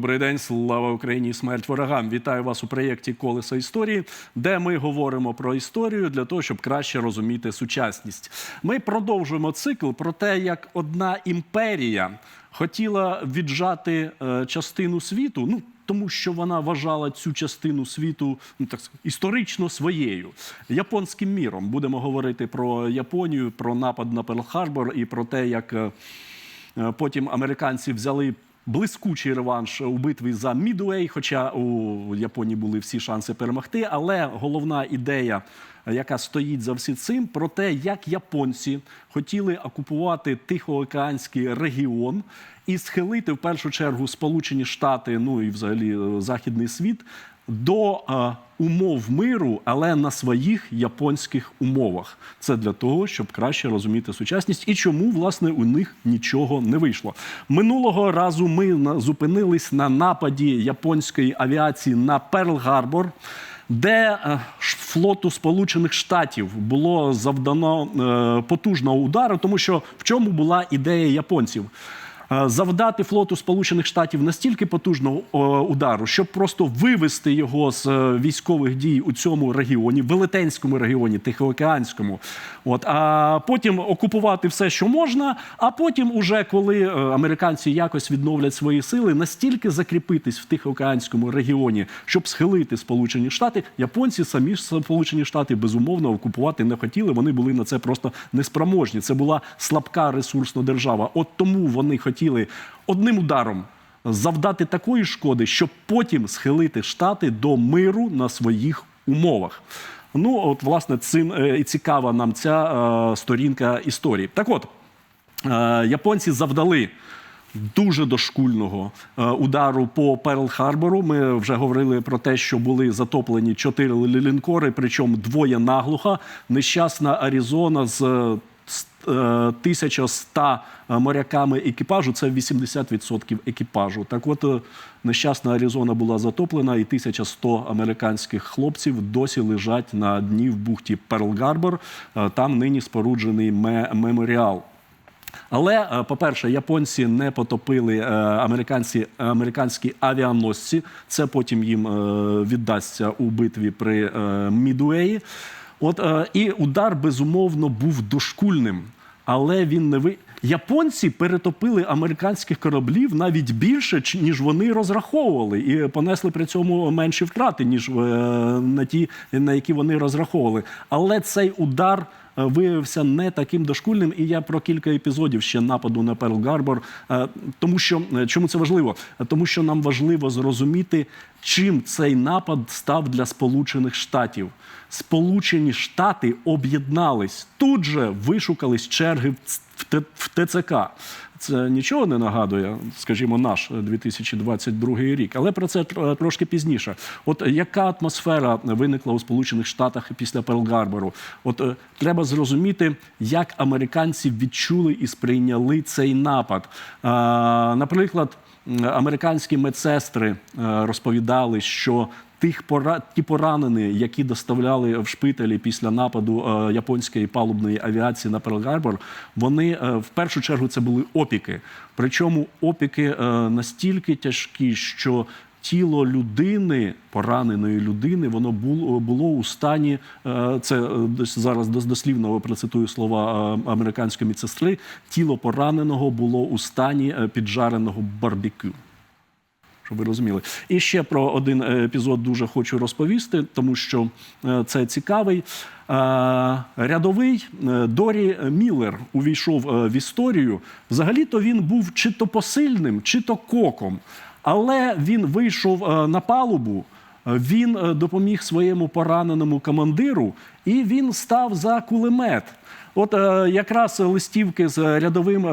Добрий день, слава Україні, смерть ворогам. Вітаю вас у проєкті Колеса історії, де ми говоримо про історію для того, щоб краще розуміти сучасність. Ми продовжуємо цикл про те, як одна імперія хотіла віджати е, частину світу. Ну тому що вона вважала цю частину світу ну так історично своєю японським міром. Будемо говорити про Японію, про напад на Перл-Харбор і про те, як е, Е, Потім американці взяли блискучий реванш у битві за Мідуей, хоча у Японії були всі шанси перемогти. Але головна ідея, яка стоїть за всі цим, про те, як японці хотіли окупувати Тихоокеанський регіон і схилити в першу чергу Сполучені Штати, ну і взагалі е, західний світ. До умов миру, але на своїх японських умовах. Це для того, щоб краще розуміти сучасність і чому власне у них нічого не вийшло. Минулого разу ми на- зупинились на нападі японської авіації на Перл-Гарбор. Де е, флоту Сполучених Штатів було завдано е, потужного удару, тому що в чому була ідея японців? Е, завдати флоту Сполучених Штатів настільки потужного е, удару, щоб просто вивести його з е, військових дій у цьому регіоні, велетенському регіоні, Тихоокеанському. От а потім окупувати все, що можна. А потім, уже коли американці якось відновлять свої сили, настільки закріпитись в Тихоокеанському регіоні, щоб схилити Сполучені Штати, японці самі ж Сполучені Штати безумовно окупувати не хотіли. Вони були на це просто неспроможні. Це була слабка ресурсна держава. От тому вони хотіли одним ударом. Завдати такої шкоди, щоб потім схилити штати до миру на своїх умовах. Ну, от, власне, цим е, і цікава нам ця е, сторінка історії. Так от, е, японці завдали дуже дошкульного е, удару по Перл-Харбору. Ми вже говорили про те, що були затоплені чотири лінкори, причому двоє наглухо. Нещасна Аризона з е, 1100 моряками екіпажу, це 80% екіпажу. Так от е, нещасна Аризона була затоплена, і 1100 американських хлопців досі лежать на дні в бухті Перл-Гарбор. Е, Там нині споруджений ме- меморіал. Але, е, по-перше, японці не потопили е, американці, американські авіаносці. Це потім їм е, віддасться у битві при е, Мідуеї. От е, і удар безумовно був дошкульним, але він не ви. Японці перетопили американських кораблів навіть більше, ніж вони розраховували, і понесли при цьому менші втрати, ніж е, на ті, на які вони розраховували. Але цей удар е, виявився не таким дошкульним. І я про кілька епізодів ще нападу на Перл-Гарбор. Е, Тому що чому це важливо? Тому що нам важливо зрозуміти, чим цей напад став для Сполучених Штатів. Сполучені Штати об'єднались тут же вишукались черги в в ТЦК. Це нічого не нагадує, скажімо, наш 2022 рік, але про це трошки пізніше. От яка атмосфера виникла у Сполучених Штатах після Перл-Гарбору? От е, треба зрозуміти, як американці відчули і сприйняли цей напад. Наприклад, американські медсестри е, розповідали, що Тих пора ті поранені, які доставляли в шпиталі після нападу е, японської палубної авіації на Перл-Гарбор, вони е, в першу чергу це були опіки. Причому опіки е, настільки тяжкі, що тіло людини, пораненої людини, воно було, було у стані. е, Це е, зараз дос- дослівно процитую слова е, американської медсестри. Тіло пораненого було у стані е, піджареного барбекю. Щоб ви розуміли. І ще про один е, епізод дуже хочу розповісти, тому що е, це цікавий. Е, Рядовий Дорі Міллер увійшов в історію. Взагалі-то він був чи то посильним, чи то коком. Але він вийшов на палубу, він допоміг своєму пораненому командиру, і він став за кулемет. От е, якраз листівки з рядовим е,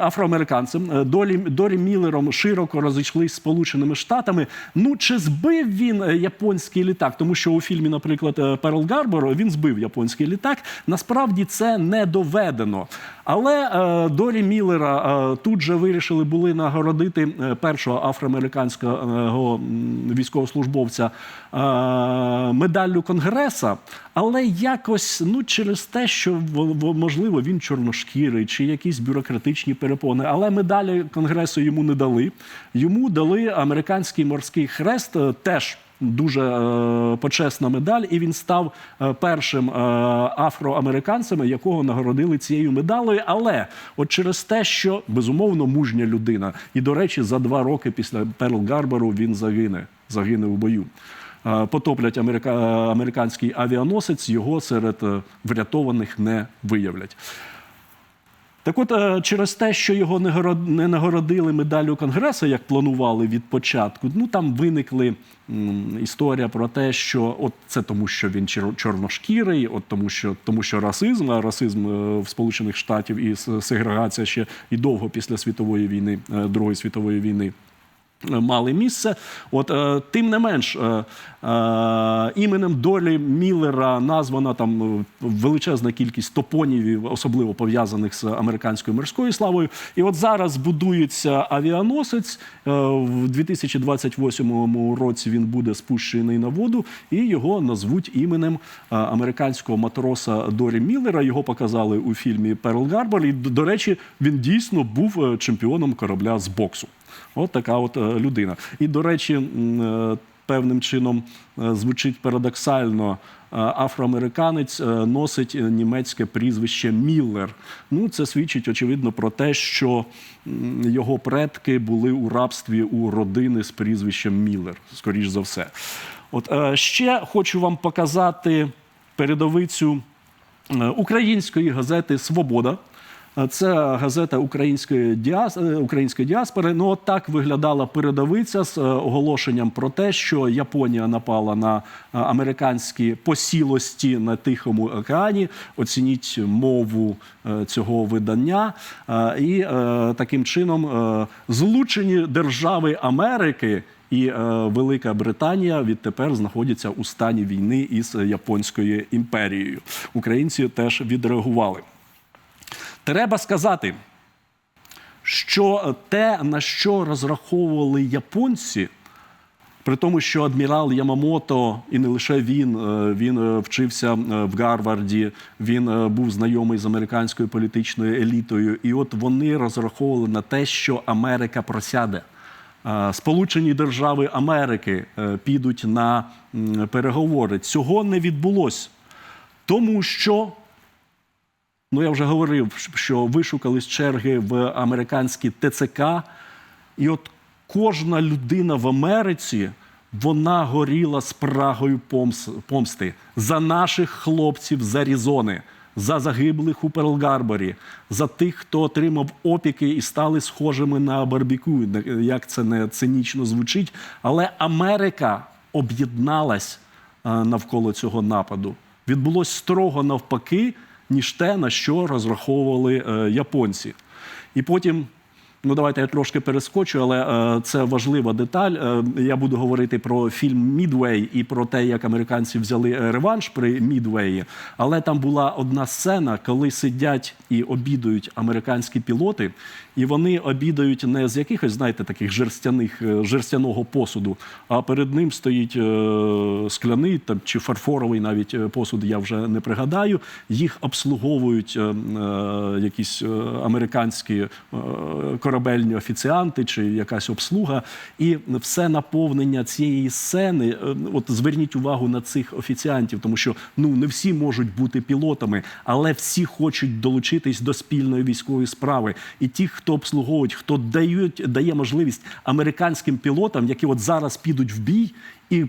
афроамериканцем е, Долі, Дорі Міллером широко розійшлись Сполученими Штатами. Ну чи збив він японський літак? Тому що у фільмі, наприклад, Перл Гарбор він збив японський літак. Насправді це не доведено. Але Дорі Міллера тут же вирішили були нагородити першого афроамериканського військовослужбовця медаллю Конгреса. Але якось ну через те, що в- можливо, він чорношкірий чи якісь бюрократичні перепони. Але медалі конгресу йому не дали. Йому дали американський морський хрест, е, теж. Дуже е, почесна медаль, і він став е, першим е, афроамериканцем, якого нагородили цією медалею. Але от через те, що безумовно мужня людина, і до речі, за два роки після Перл Гарбору він загине, загине у бою. Е, Потоплять америка... е, американський авіаносець, його серед е, врятованих не виявлять. Так от, через те, що його не горо- не нагородили медаллю Конгресу, як планували від початку, ну там виникли історія про те, що от це тому, що він чор- чорношкірий, от тому, що тому, що расизм, а расизм в Сполучених Штатів і сегрегація ще і довго після світової війни, Другої світової війни мали місце. От е, тим не менш, е, е, іменем Долі Міллера названа там е, величезна кількість топонівів, особливо пов'язаних з американською морською славою. І от зараз будується авіаносець. Е, в 2028 році він буде спущений на воду, і його назвуть іменем е, американського матроса Дорі Міллера. Його показали у фільмі Перл Гарбор. І, до речі, він дійсно був е, чемпіоном корабля з боксу. От така от е, людина. І, до речі, е, певним чином е, звучить парадоксально. Афроамериканець носить німецьке прізвище Міллер. Ну, це свідчить, очевидно, про те, що його предки були у рабстві у родини з прізвищем Міллер, скоріш за все. От ще хочу вам показати передовицю української газети Свобода. Це газета української, діас... е, української діаспори. Ну, от так виглядала передовиця з е, оголошенням про те, що Японія напала на е, американські посілості на Тихому океані. Оцініть мову цього видання. І таким чином злучені держави Америки. І е, Велика Британія відтепер знаходяться у стані війни із Японською імперією. Українці теж відреагували. Треба сказати, що те, на що розраховували японці, при тому, що адмірал Ямамото, і не лише він, е, він е, вчився е, в Гарварді, він був знайомий з американською політичною елітою, і от вони розраховували на те, що Америка просяде. Сполучені Держави Америки підуть на переговори. Цього не відбулося, тому що Ну, я вже говорив, що вишукались черги в американські ТЦК, і от кожна людина в Америці вона горіла спрагою помс- помсти за наших хлопців з Аризони, за загиблих у Перл-Гарборі, за тих, хто отримав опіки і стали схожими на барбіку. Як це не цинічно звучить, але Америка об'єдналась е, навколо цього нападу. Відбулось строго навпаки, ніж те, на що розраховували е, японці. І потім. Ну, давайте я трошки перескочу, але е, це важлива деталь. Е, я буду говорити про фільм Мідвей і про те, як американці взяли е, реванш при Мідвеї. Але там була одна сцена, коли сидять і обідають американські пілоти, і вони обідають не з якихось, знаєте, таких жерстяних е, жерстяного посуду, а перед ним стоїть е, скляний там, чи фарфоровий навіть е, посуд, я вже не пригадаю. Їх обслуговують е, е, якісь американські е, корабельні офіціанти чи якась обслуга. І все наповнення цієї сцени. е, От зверніть увагу на цих офіціантів, тому що ну не всі можуть бути пілотами, але всі хочуть долучитись до спільної військової справи. І ті, хто обслуговують, хто дають дає можливість американським пілотам, які от зараз підуть в бій, і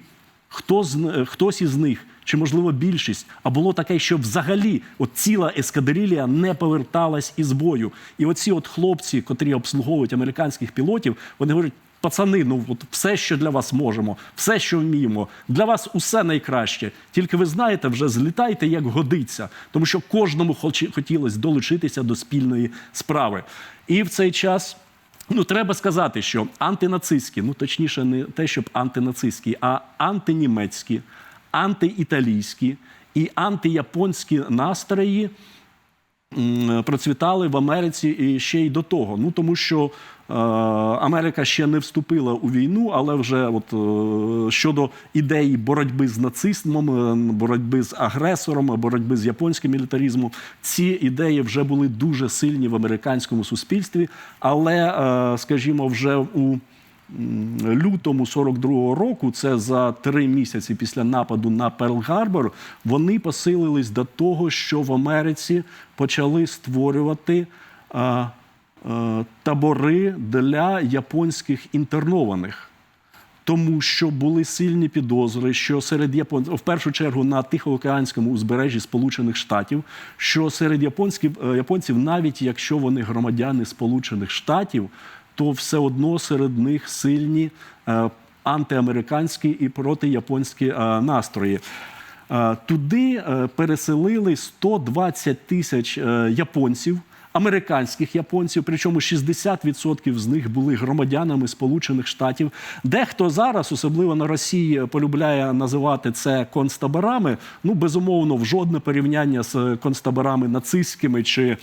хто з хтось із них, чи можливо більшість, а було таке, що взагалі от ціла ескадрилія не поверталась із бою. І оці от хлопці, котрі обслуговують американських пілотів, вони говорять. Пацани, ну от все, що для вас можемо, все, що вміємо, для вас усе найкраще. Тільки ви знаєте, вже злітайте, як годиться, тому що кожному хоче- хотілося долучитися до спільної справи. І в цей час Ну, треба сказати, що антинацистські, ну точніше, не те, щоб антинацистські, а антинімецькі, антиіталійські і антияпонські настрої процвітали в Америці ще й до того. Ну тому що е, Америка ще не вступила у війну, але вже от е, щодо ідеї боротьби з нацизмом, е, боротьби з агресором, боротьби з японським мілітаризмом, ці ідеї вже були дуже сильні в американському суспільстві. Але, скажімо, вже у лютому 42-го року, це за три місяці після нападу на Перл-Гарбор, вони посилились до того, що в Америці почали створювати а, табори для японських інтернованих. Тому що були сильні підозри, що серед япон... в першу чергу на Тихоокеанському узбережжі Сполучених Штатів, що серед японських е, японців, навіть якщо вони громадяни Сполучених Штатів, то все одно серед них сильні е, антиамериканські і протияпонські е, настрої. Е, Туди переселили 120 тисяч японців, американських японців, причому 60% з них були громадянами Сполучених Штатів. Дехто зараз, особливо на Росії, полюбляє називати це концтаборами. Ну, безумовно, в жодне порівняння з концтаборами нацистськими чи е,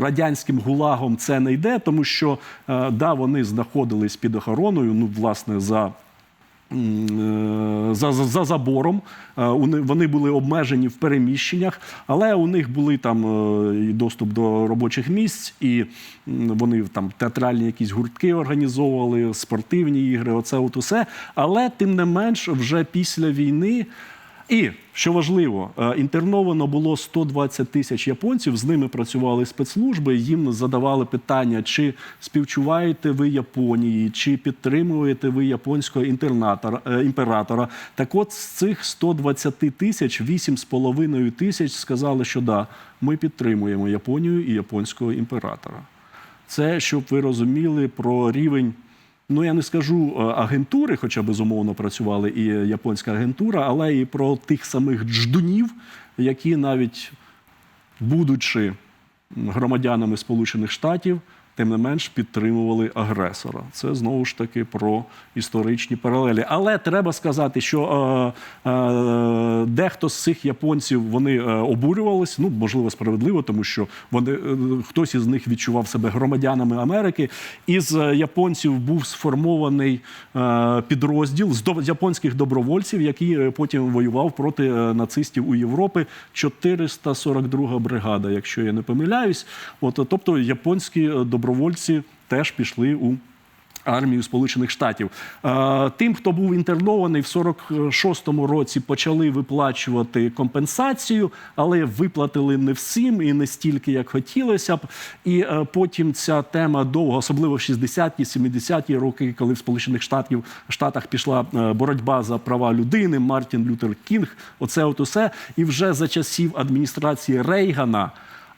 радянським гулагом це не йде, тому що е, да, вони знаходились під охороною, ну, власне, за за, за, за забором. Е, Вони, вони були обмежені в переміщеннях, але у них були там е, і доступ до робочих місць, і вони там театральні якісь гуртки організовували, спортивні ігри. Оце от усе. Але тим не менш, вже після війни. І що важливо, е, інтерновано було 120 тисяч японців. З ними працювали спецслужби. Їм задавали питання, чи співчуваєте ви Японії, чи підтримуєте ви японського е, імператора. Так, от з цих 120 тисяч, 8,5 тисяч сказали, що да, ми підтримуємо Японію і японського імператора. Це щоб ви розуміли про рівень. Ну, я не скажу е, агентури, хоча безумовно працювали і японська агентура, але і про тих самих дждунів, які навіть будучи громадянами Сполучених Штатів, тим не менш підтримували агресора. Це знову ж таки про історичні паралелі. Але треба сказати, що е, е, дехто з цих японців вони е, обурювалися, ну можливо, справедливо, тому що вони е, хтось із них відчував себе громадянами Америки. Із е, японців був сформований е, підрозділ з до- з японських добровольців, який е, потім воював проти нацистів у Європі. 442 бригада, якщо я не помиляюсь. От, тобто японські е, добровольці теж пішли у. Армію Сполучених Штатів Е, тим, хто був інтернований в 46-му році, почали виплачувати компенсацію, але виплатили не всім і не стільки, як хотілося б. І е, потім ця тема довго, особливо в 60-ті, 70-ті роки, коли в Сполучених Штатів Штатах пішла е, боротьба за права людини, Мартін Лютер Кінг, оце от усе. І вже за часів адміністрації Рейгана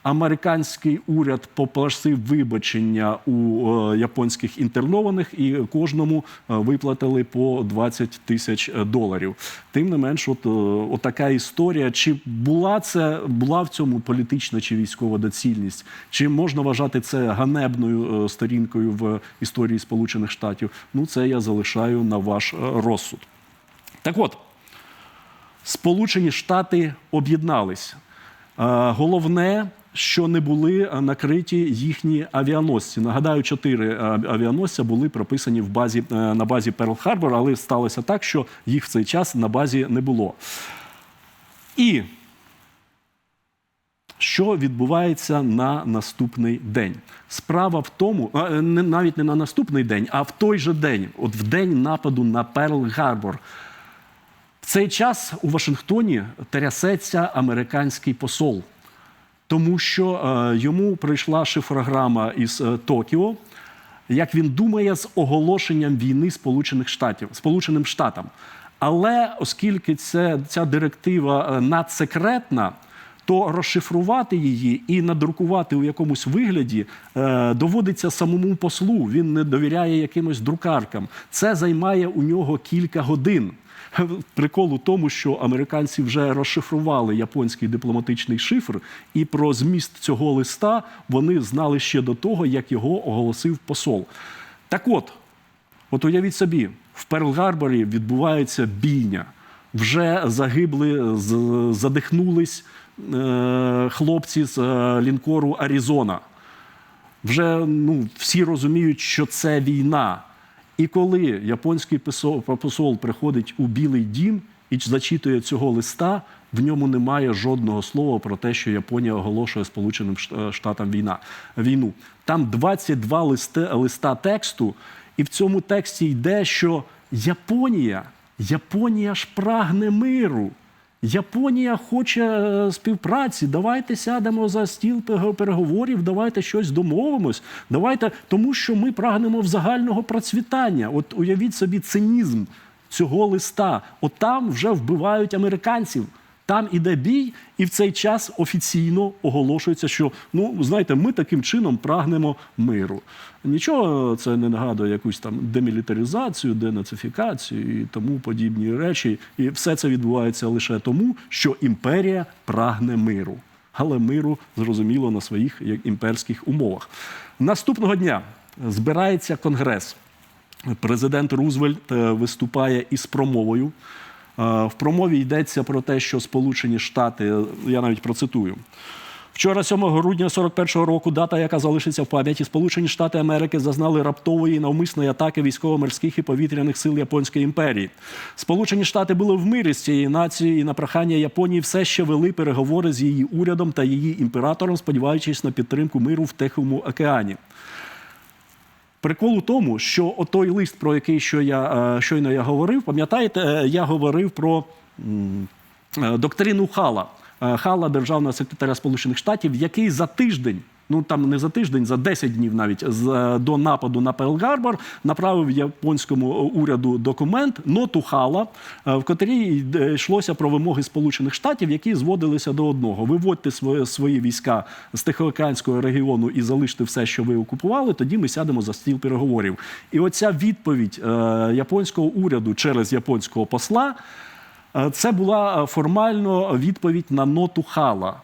американський уряд попросив вибачення у е, японських інтернованих і кожному е, виплатили по 20 тисяч е, доларів. Тим не менш, от, от така історія. Чи була це була в цьому політична чи військова доцільність? Чи можна вважати це ганебною сторінкою в історії Сполучених Штатів? Ну, це я залишаю на ваш розсуд. Так от, Сполучені Штати об'єднались. Головне, що не були е, накриті їхні авіаносці. Нагадаю, чотири е, авіаносця були прописані в базі е, на базі Перл-Харбор, але сталося так, що їх в цей час на базі не було. І що відбувається на наступний день? Справа в тому, навіть не на наступний день, а в той же день, от в день нападу на Перл-Гарбор. В цей час у Вашингтоні трясеться американський посол, тому що е, йому прийшла шифрограма із е, Токіо, як він думає, з оголошенням війни Сполучених Штатів, Сполученим Штатам. Але оскільки це, ця директива е, надсекретна, то розшифрувати її і надрукувати у якомусь вигляді е, доводиться самому послу. Він не довіряє якимось друкаркам. Це займає у нього кілька годин. Прикол у тому, що американці вже розшифрували японський дипломатичний шифр, і про зміст цього листа вони знали ще до того, як його оголосив посол. Так от, От уявіть собі, в Перл-Гарборі відбувається бійня. Вже загибли, задихнулись е, хлопці з е, лінкору Аризона. Вже ну, всі розуміють, що це війна. І коли японський посол, приходить у Білий дім і зачитує цього листа, в ньому немає жодного слова про те, що Японія оголошує Сполученим Штатам війна, війну. Там 22 листи, листа тексту, і в цьому тексті йде, що Японія, Японія ж прагне миру. Японія хоче е, співпраці. Давайте сядемо за стіл переговорів, давайте щось домовимось. Давайте, тому що ми прагнемо в загального процвітання. От уявіть собі цинізм цього листа. От там вже вбивають американців. Там іде бій, і в цей час офіційно оголошується, що ну знаєте, ми таким чином прагнемо миру. Нічого це не нагадує якусь там демілітаризацію, денацифікацію і тому подібні речі. І все це відбувається лише тому, що імперія прагне миру. Але миру зрозуміло на своїх імперських умовах. Наступного дня збирається конгрес. Президент Рузвельт е, виступає із промовою. Е, В промові йдеться про те, що Сполучені Штати, я навіть процитую. Вчора, 7 грудня 41-го року, дата, яка залишиться в пам'яті, Сполучені Штати Америки зазнали раптової навмисної атаки військово-морських і повітряних сил Японської імперії. Сполучені Штати були в мирі з цією нацією і на прохання Японії все ще вели переговори з її урядом та її імператором, сподіваючись на підтримку миру в Тихому океані. Прикол у тому, що отой лист, про який що я, е, щойно я говорив, пам'ятаєте, е, я говорив про е, доктрину Хала. Хала, державного секретаря Сполучених Штатів, який за тиждень. Ну там не за тиждень, за 10 днів навіть з е, до нападу на Перл-Гарбор направив японському уряду документ ноту Хала, е, в котрій йшлося про вимоги Сполучених Штатів, які зводилися до одного: виводьте свої, війська з Тихоокеанського регіону і залиште все, що ви окупували. Тоді ми сядемо за стіл переговорів. І оця відповідь е, японського уряду через японського посла. Е, Це була е, формально відповідь на ноту Хала.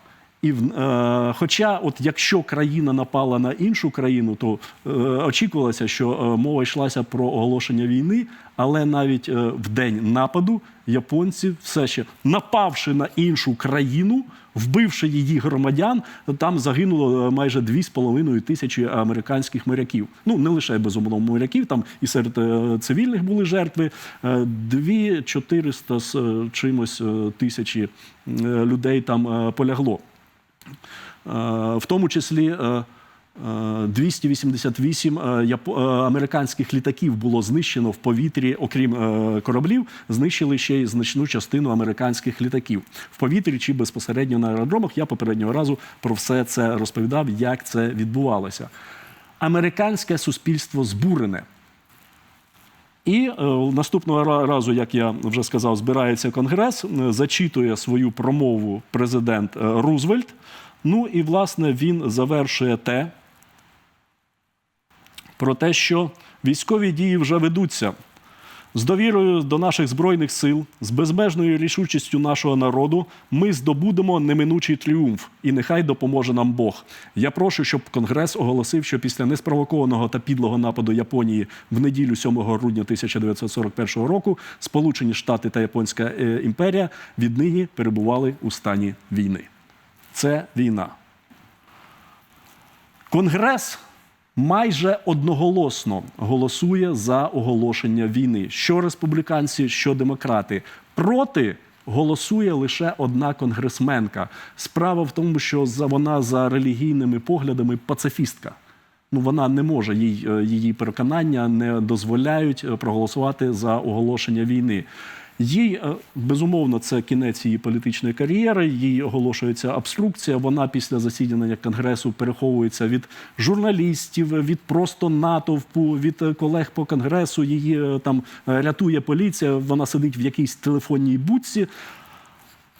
І е, хоча, от якщо країна напала на іншу країну, то е, очікувалося, що е, мова йшлася про оголошення війни, але навіть е, в день нападу японці все ще напавши на іншу країну, вбивши її громадян, там загинуло е, майже 2,5 тисячі американських моряків. Ну не лише безумовно моряків, там і серед е, цивільних були жертви. Е, Дві 400 з е, чимось е, тисячі е, людей там е, полягло. Е, В тому числі е, е, 288 е, е, американських літаків було знищено в повітрі, окрім кораблів, знищили ще й значну частину американських літаків в повітрі чи безпосередньо на аеродромах. Я попереднього разу про все це розповідав, як це відбувалося. Американське суспільство збурене. І е, наступного разу, як я вже сказав, збирається конгрес, е, зачитує свою промову президент е, Рузвельт. Ну і власне він завершує те про те, що військові дії вже ведуться. З довірою до наших збройних сил, з безмежною рішучістю нашого народу, ми здобудемо неминучий тріумф, і нехай допоможе нам Бог. Я прошу, щоб Конгрес оголосив, що після неспровокованого та підлого нападу Японії в неділю 7 грудня 1941 року Сполучені Штати та Японська е, імперія віднині перебували у стані війни. Це війна. Конгрес майже одноголосно голосує за оголошення війни. Що республіканці, що демократи. Проти голосує лише одна конгресменка. Справа в тому, що за вона за релігійними поглядами пацифістка. Ну, вона не може їй е, її переконання не дозволяють е, проголосувати за оголошення війни. Їй е, безумовно це кінець її політичної кар'єри. Їй оголошується обструкція. Вона після засідання конгресу переховується від журналістів, від просто натовпу, від е, колег по конгресу. Її е, там рятує поліція. Вона сидить в якійсь телефонній будці.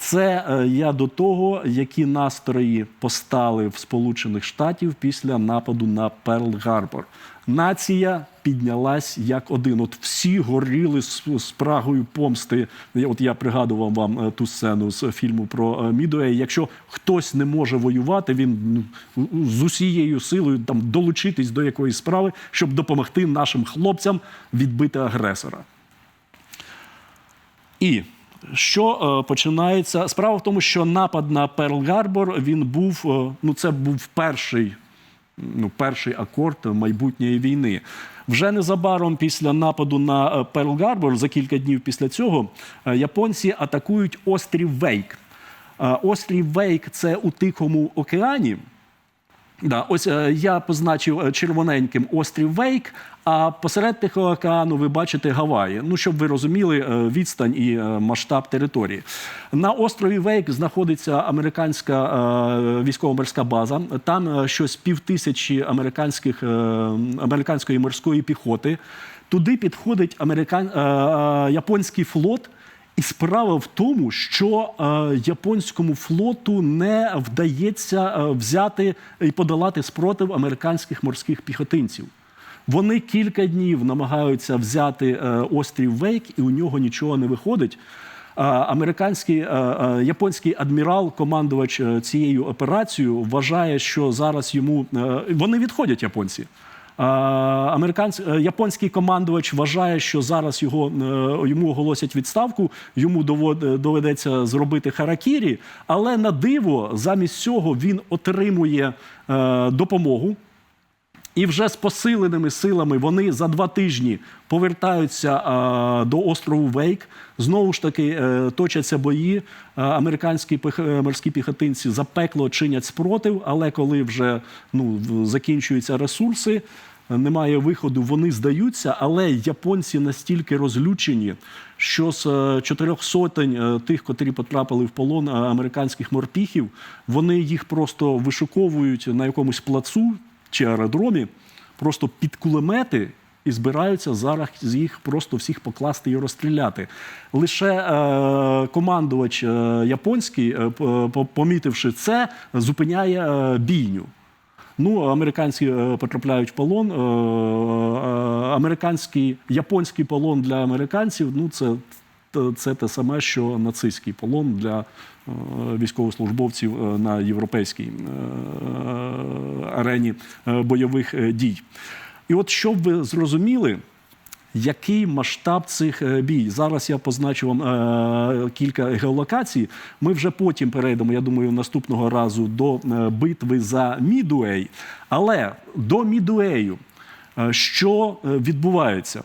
Це е, я до того, які настрої постали в Сполучених Штатів після нападу на Перл-Гарбор. Нація піднялась як один. От всі горіли з, з прагою помсти. От я пригадував вам е, ту сцену з фільму про е, Мідуей. Якщо хтось не може воювати, він ну, з усією силою там долучитись до якоїсь справи, щоб допомогти нашим хлопцям відбити агресора. І що е, починається? Справа в тому, що напад на Перл-Гарбор він був, е, ну це був перший ну, перший акорд майбутньої війни. Вже незабаром після нападу на е, Перл-Гарбор, за кілька днів після цього, японці атакують острів Вейк. Острів Вейк це у Тихому океані. Да, ось е, я позначив е, червоненьким острів Вейк, а посеред Тихого океану ви бачите Гаваї. Ну, щоб ви розуміли е, відстань і масштаб території. На острові Вейк знаходиться американська військово-морська база. Там щось півтисячі американських, американської морської піхоти. Туди підходить американ, японський флот. І справа в тому, що е, японському флоту не вдається е, взяти і подолати спротив американських морських піхотинців. Вони кілька днів намагаються взяти е, острів Вейк, і у нього нічого не виходить. Американський е, е, японський адмірал, командувач е, цією операцією, вважає, що зараз йому вони відходять японці. Е, Американсь... е, японський командувач вважає, що зараз його е, йому оголосять відставку, йому довод- доведеться зробити харакірі, але на диво замість цього він отримує е, допомогу. І вже з посиленими силами вони за два тижні повертаються е, до острову Вейк. Знову ж таки е, точаться бої. Е, американські піх- е, морські піхотинці запекло чинять спротив, але коли вже ну, закінчуються ресурси, немає виходу, вони здаються. Але японці настільки розлючені, що з е, чотирьох сотень тих, котрі потрапили в полон американських морпіхів, вони їх просто вишуковують на якомусь плацу чи аеродромі, просто під кулемети. І збираються зараз їх просто всіх покласти і розстріляти. Лише е, командувач е, японський, е, помітивши це, зупиняє е, бійню. Ну, американці е, потрапляють в полон. Е, е, американський, японський полон для американців ну, це, це те саме, що нацистський полон для е, військовослужбовців е, на європейській е, арені е, бойових е, дій. І от щоб ви зрозуміли, який масштаб цих е, бій? Зараз я позначу вам е, кілька геолокацій. Ми вже потім перейдемо, я думаю, наступного разу до е, битви за Мідуей. Але до Мідуею, е, що відбувається?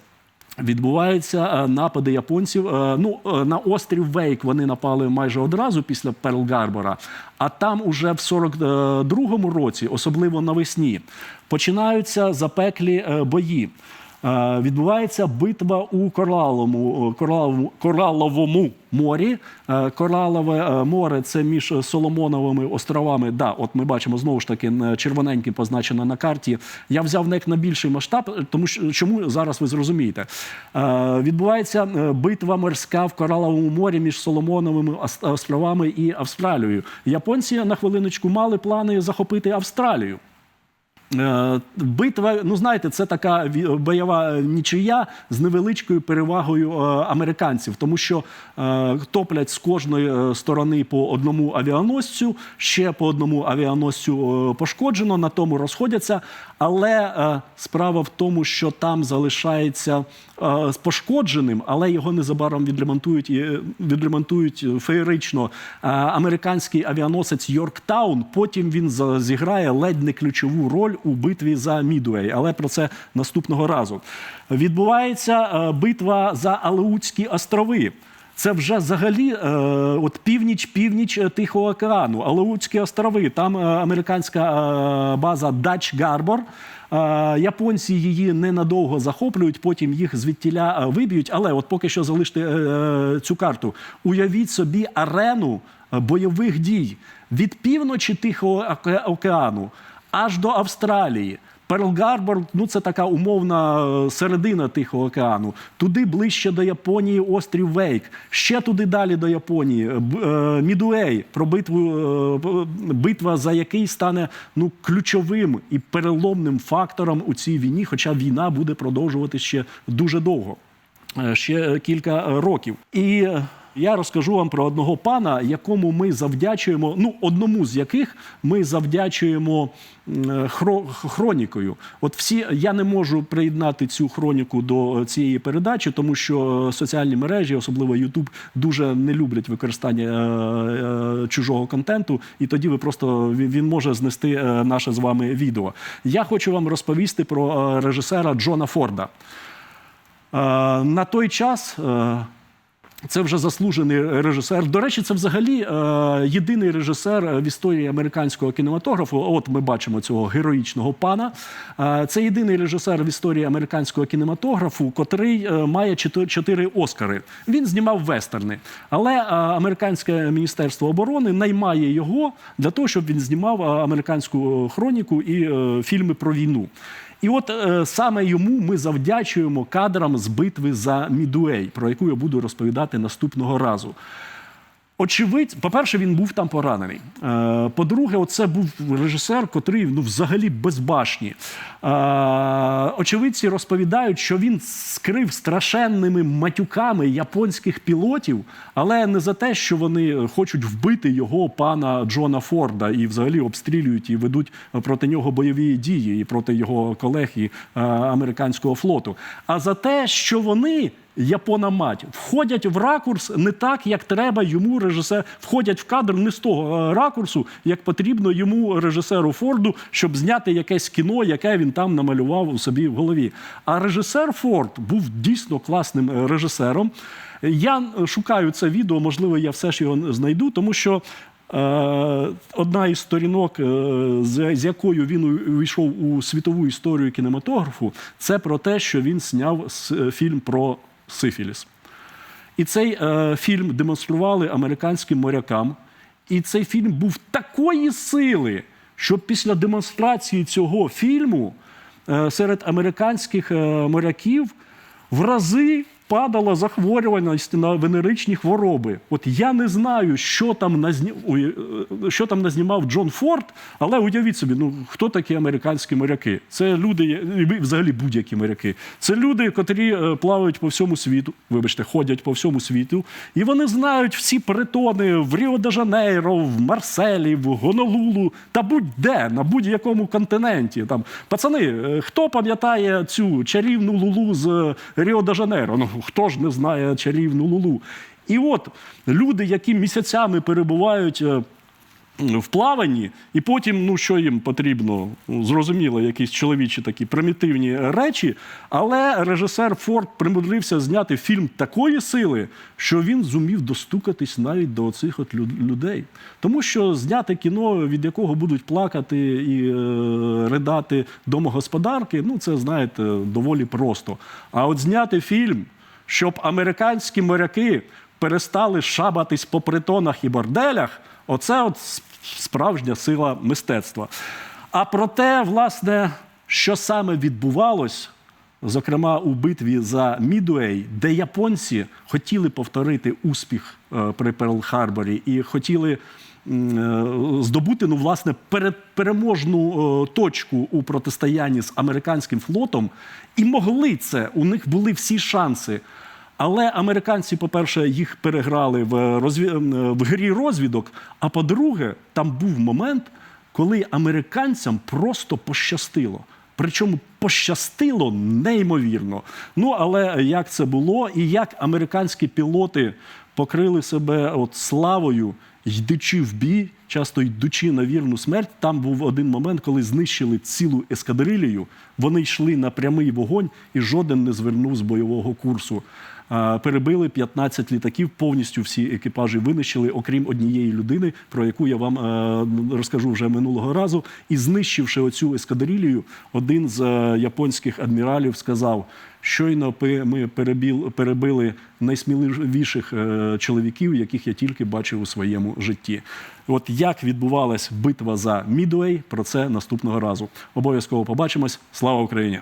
Відбуваються е, напади японців. Е, Ну, е, на острів Вейк вони напали майже одразу після Перл-Гарбора, а там уже в 42-му році, особливо навесні, починаються запеклі бої. Е, Відбувається битва у Кораловому, Кораловому, Кораловому морі. Е, Коралове е, море це між Соломоновими островами. Да, от ми бачимо знову ж таки червоненьким позначено на карті. Я взяв не на більший масштаб, тому що чому зараз ви зрозумієте. Е, Відбувається е, битва морська в Кораловому морі між Соломоновими ос- островами і Австралією. Японці на хвилиночку мали плани захопити Австралію. Е, Битва, ну знаєте, це така бойова нічия з невеличкою перевагою е, американців, тому що е, топлять з кожної е, сторони по одному авіаносцю, ще по одному авіаносцю е, пошкоджено, на тому розходяться. Але е, справа в тому, що там залишається е, пошкодженим, але його незабаром відремонтують і е, відремонтують феєрично. Американський авіаносець Йорктаун. Потім він зіграє ледь не ключову роль у битві за Мідуей, але про це наступного разу. Відбувається битва за Алеутські острови. Це вже взагалі е, от північ, північ е, Тихого океану, Алеутські острови. Там е, американська е, база Дач Гарбор. Е, японці її ненадовго захоплюють, потім їх звідтіля е, виб'ють. Але от поки що залиште цю карту. Уявіть собі арену бойових дій від півночі Тихого океану аж до Австралії. Перл-Гарбор, ну це така умовна е, середина Тихого океану. Туди ближче до Японії острів Вейк, ще туди далі до Японії. Б- е, Мідуей, про битву, е, битва за який стане ну, ключовим і переломним фактором у цій війні, хоча війна буде продовжувати ще дуже довго. Е, Ще кілька е, років. І е, Я розкажу вам про одного пана, якому ми завдячуємо, ну одному з яких ми завдячуємо хро, хронікою. От всі я не можу приєднати цю хроніку до цієї передачі, тому що соціальні мережі, особливо YouTube, дуже не люблять використання е, е, чужого контенту, і тоді ви просто він, може знести е, наше з вами відео. Я хочу вам розповісти про е, режисера Джона Форда. Е, на той час. Е, це вже заслужений режисер. До речі, це взагалі е, єдиний режисер в історії американського кінематографу. От ми бачимо цього героїчного пана. Е, це єдиний режисер в історії американського кінематографу, котрий е, має чотири, чотири Оскари. Він знімав вестерни, але е, американське міністерство оборони наймає його для того, щоб він знімав е, американську хроніку і е, фільми про війну. І от е, саме йому ми завдячуємо кадрам з битви за Мідуей, про яку я буду розповідати наступного разу. Очевидь, по-перше, він був там поранений. Е, По-друге, оце був режисер, котрий ну, взагалі безбашні. Е, Очевидці розповідають, що він скрив страшенними матюками японських пілотів, але не за те, що вони хочуть вбити його пана Джона Форда і взагалі обстрілюють і ведуть проти нього бойові дії і проти його колег і е, американського флоту, а за те, що вони Япона мать входять в ракурс не так, як треба йому режисер. Входять в кадр не з того е, ракурсу, як потрібно йому режисеру Форду, щоб зняти якесь кіно, яке він там намалював у собі в голові. А режисер Форд був дійсно класним е, режисером. Я е, шукаю це відео, можливо, я все ж його знайду, тому що. Одна із сторінок, з якою він увійшов у світову історію кінематографу, це про те, що він зняв фільм про сифіліс. І цей е, фільм демонстрували американським морякам. І цей фільм був такої сили, що після демонстрації цього фільму е, серед американських е, моряків в рази падала захворюваність на венеричні хвороби. От я не знаю, що там, назні... е, що там назнімав Джон Форд, але уявіть собі, ну хто такі американські моряки? Це люди, взагалі будь-які моряки. Це люди, котрі е, плавають по всьому світу, вибачте, ходять по всьому світу, і вони знають всі притони в Ріо-де-Жанейро, в Марселі, в Гонолулу та будь-де, на будь-якому континенті. Там, пацани, е, хто пам'ятає цю чарівну лулу з е, Ріо-де-Жанейро? Ну, хто ж не знає чарівну лулу? І от люди, які місяцями перебувають. е, в плаванні, і потім, ну що їм потрібно, зрозуміло, якісь чоловічі такі примітивні речі. Але режисер Форд примудрився зняти фільм такої сили, що він зумів достукатись навіть до цих от людей. Тому що зняти кіно, від якого будуть плакати і е, ридати домогосподарки, ну це знаєте, доволі просто. А от зняти фільм, щоб американські моряки перестали шабатись по притонах і борделях. Оце от справжня сила мистецтва. А про те, власне, що саме відбувалось, зокрема у битві за Мідуей, де японці хотіли повторити успіх е, при Перл-Харборі і хотіли здобути ну, власне, пере- переможну е, точку у протистоянні з американським флотом, і могли це, у них були всі шанси. Але американці, по-перше, їх переграли в, розві... в грі розвідок. А по-друге, там був момент, коли американцям просто пощастило. Причому пощастило неймовірно. Ну але як це було, і як американські пілоти покрили себе от славою, йдучи в бій, часто йдучи на вірну смерть. Там був один момент, коли знищили цілу ескадрилію. Вони йшли на прямий вогонь, і жоден не звернув з бойового курсу. Перебили 15 літаків, повністю всі екіпажі винищили, окрім однієї людини, про яку я вам е, розкажу вже минулого разу. І знищивши оцю ескадрилію, один з е, японських адміралів сказав: щойно ми перебили найсміливіших е, чоловіків, яких я тільки бачив у своєму житті. От як відбувалась битва за Мідуей, про це наступного разу. Обов'язково побачимось. Слава Україні!